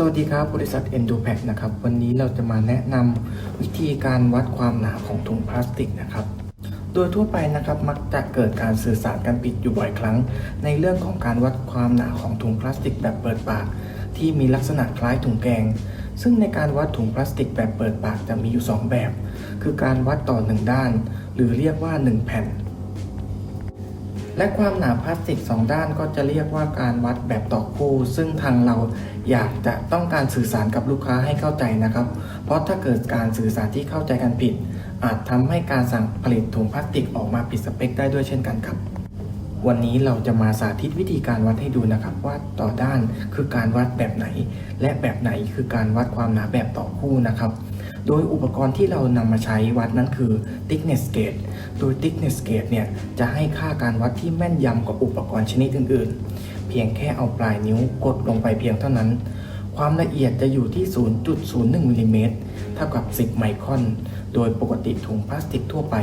สวัสดีครับ บริษัท e n d o p a c นะครับ วันนี้เราจะมาแนะนำวิธีการวัดความหนาของถุงพลาสติกนะครับ โดยทั่วไปนะครับมักจะเกิดการสื่อสารกันผิดอยู่บ่อยครั้ง ในเรื่องของการวัดความหนาของถุงพลาสติกแบบเปิดปาก ที่มีลักษณะคล้ายถุงแกง ซึ่งในการวัดถุงพลาสติกแบบเปิดปากจะมีอยู่ 2 แบบ คือการวัดต่อ 1 ด้าน หรือเรียกว่า 1 แผ่น และความหนาพลาสติก 2 ด้านก็จะเรียกว่าการวัดแบบต่อคู่ ซึ่งทางเราอยากจะต้องการสื่อสารกับลูกค้าให้เข้าใจนะครับ เพราะถ้าเกิดการสื่อสารที่เข้าใจกันผิด อาจทำให้การสั่งผลิตถุงพลาสติกออกมาผิดสเปคได้ด้วยเช่นกันครับ วันนี้เราจะมาสาธิตวิธีการวัดให้ดูนะครับ ว่าต่อด้านคือการวัดแบบไหน และแบบไหนคือการวัดความหนาแบบต่อคู่นะครับ โดยอุปกรณ์ที่เรานำมาใช้วัดนั้นคือ thickness gauge โดย thickness gauge เนี่ยจะให้ค่าการวัดที่แม่นยำกว่าอุปกรณ์ชนิดอื่น ๆ เพียงแค่เอาปลายนิ้วกดลงไปเพียงเท่านั้น ความละเอียดจะอยู่ที่ 0.01มิลลิเมตรเท่ากับ 10 ไมครอน โดยปกติถุงพลาสติกทั่วไป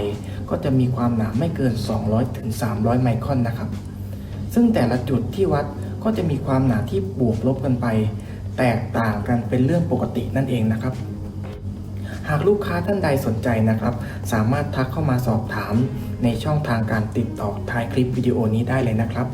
ก็จะมีความหนาไม่เกิน 200ถึง300 ไมครอนนะครับ ซึ่งแต่ละจุดที่วัดก็จะมีความหนาที่บวกลบกันไป แตกต่างกันเป็นเรื่องปกตินั่นเองนะครับ หากลูกค้าท่านใดสนใจนะครับ สามารถทักเข้ามาสอบถามในช่องทางการติดต่อท้ายคลิปวิดีโอนี้ได้เลยนะครับ